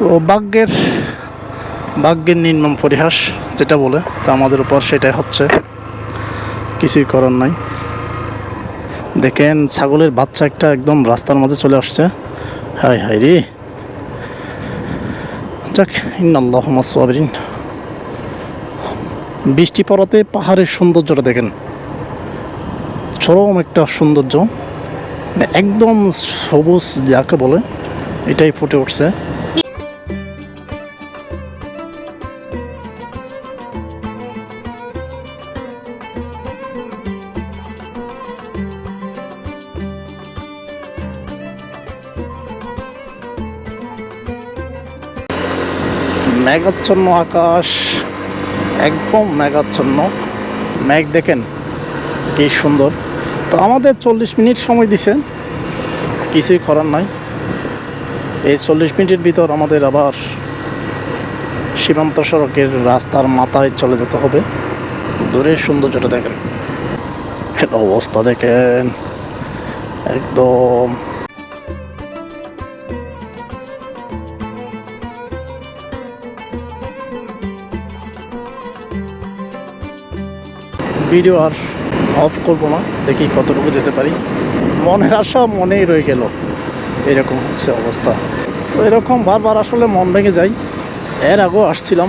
তো ভাগ্যের ভাগ্যের নির্মম পরিহাস যেটা বলে, তা আমাদের উপর সেটাই হচ্ছে। কিছুই করার নাই। দেখেন, ছাগলের বাচ্চা একটা একদম রাস্তার মাঝে চলে আসছে। হাই হাই রে। যাক, ইন্নাল্লাহ বৃষ্টি পড়াতে পাহাড়ের সৌন্দর্যটা দেখেন। চরম একটা সৌন্দর্য। মানে একদম সবুজ যাকে বলে, এটাই ফুটে উঠছে। মেঘাচ্ছন্ন আকাশ, একদম মেঘাচ্ছন্ন। মেঘ দেখেন, কি সুন্দর। তো আমাদের চল্লিশ মিনিট সময় দিছে, কিছুই করার নাই। এই চল্লিশ মিনিটের ভিতর আমাদের আবার সীমান্ত সড়কের রাস্তার মাথায় চলে যেতে হবে। দূরের সৌন্দর্যটা দেখেন। অবস্থা দেখেন। একদম ভিডিও আর অফ করব না, দেখি কতটুকু যেতে পারি। মনের আশা মনেই রয়ে গেল, এরকম হচ্ছে অবস্থা। তো এরকম বারবার আসলে মন ভেঙে যায় এর আগেও আসছিলাম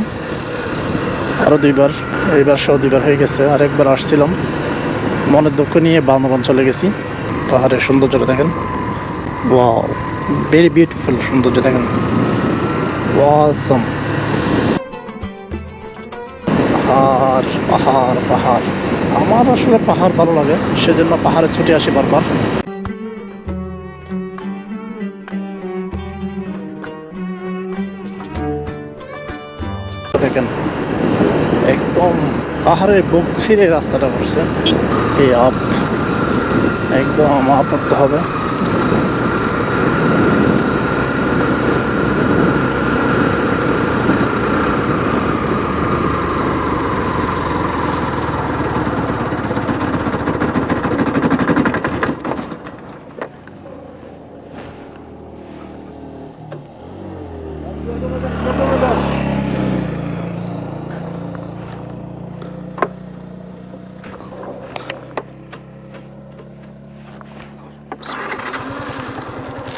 আরও দুইবার এইবার সহ দুইবার হয়ে গেছে, আর একবার আসছিলাম। মনের দুঃখ নিয়ে বান্দরবান চলে গেছি, পাহাড়ের সৌন্দর্যটা দেখেন। ওয়াও ভেরি বিউটিফুল সৌন্দর্য দেখেন। ওয়াসাম পাহাড় পাহাড় পাহাড়। আমার আসলে পাহাড় ভালো লাগে, সেজন্য পাহাড়ে ছুটে আসি বারবার। দেখেন, একদম পাহাড়ের বুক ছিঁড়ে রাস্তাটা পড়ছে। এই আপ, একদম আপ উঠতে হবে।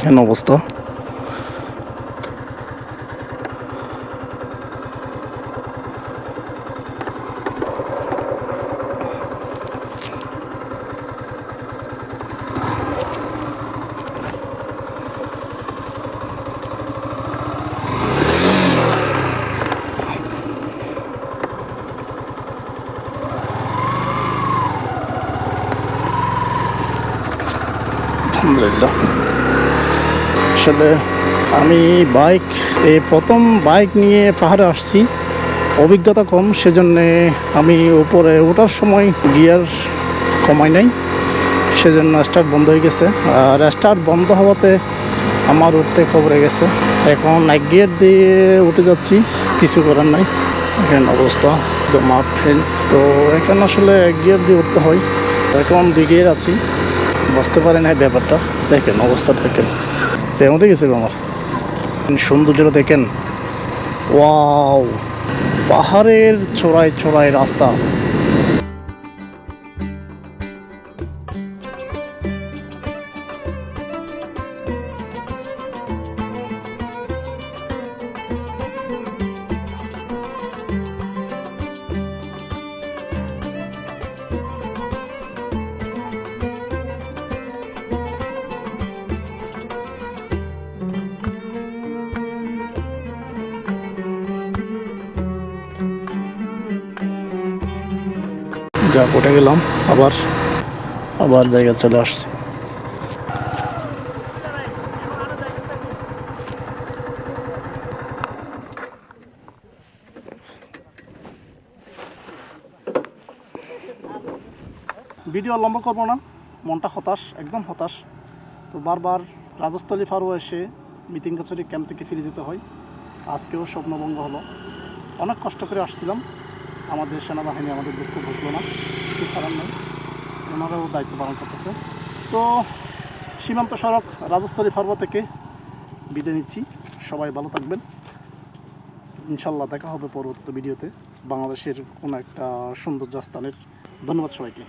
কেন অবস্থা আলহামদুলিল্লাহ আসলে আমি বাইক, এই প্রথম বাইক নিয়ে পাহাড়ে আসছি। অভিজ্ঞতা কম, সেজন্যে আমি উপরে ওঠার সময় গিয়ার কমাই নাই। সেজন্য স্টার্ট বন্ধ হয়ে গেছে। আর স্টার্ট বন্ধ হওয়াতে আমার উঠতে খবরে গেছে। এখন এক গিয়ার দিয়ে উঠে যাচ্ছি, কিছু করার নাই। এখানে অবস্থা, তো আপ ফেল। তো এখানে আসলে এক গিয়ার দিয়ে উঠতে হয়। এখন দুই গিয়ার আছি। বুঝতে পারি না ব্যাপারটা। দেখেন অবস্থা, দেখেন। তেমতে গেছে গেছিল আমার। সৌন্দর্যটা দেখেন। ওয়াও পাহাড়ের চোরায় চড়ায় রাস্তা। যা উঠে গেলাম, আবার আবার জায়গা চলে আসছে। ভিডিও লম্বা করব না, মনটা হতাশ, একদম হতাশ। তো বারবার রাজস্থলী ফারু এসে মিটিং কাছারি ক্যাম্প থেকে ফিরে যেতে হয়। আজকেও স্বপ্নভঙ্গ হলো। অনেক কষ্ট করে আসছিলাম। আমাদের সেনাবাহিনী আমাদের দুঃখ বুঝলো না, কিছু খারাপ নেই। ওনারাও দায়িত্ব পালন করতেছে। তো সীমান্ত সড়ক রাজস্থলী ফার্মা থেকে বিদায় নিচ্ছি। সবাই ভালো থাকবেন। ইনশাল্লাহ দেখা হবে পরবর্তী ভিডিওতে। বাংলাদেশের কোনো একটা সৌন্দর্য স্থানের। ধন্যবাদ সবাইকে।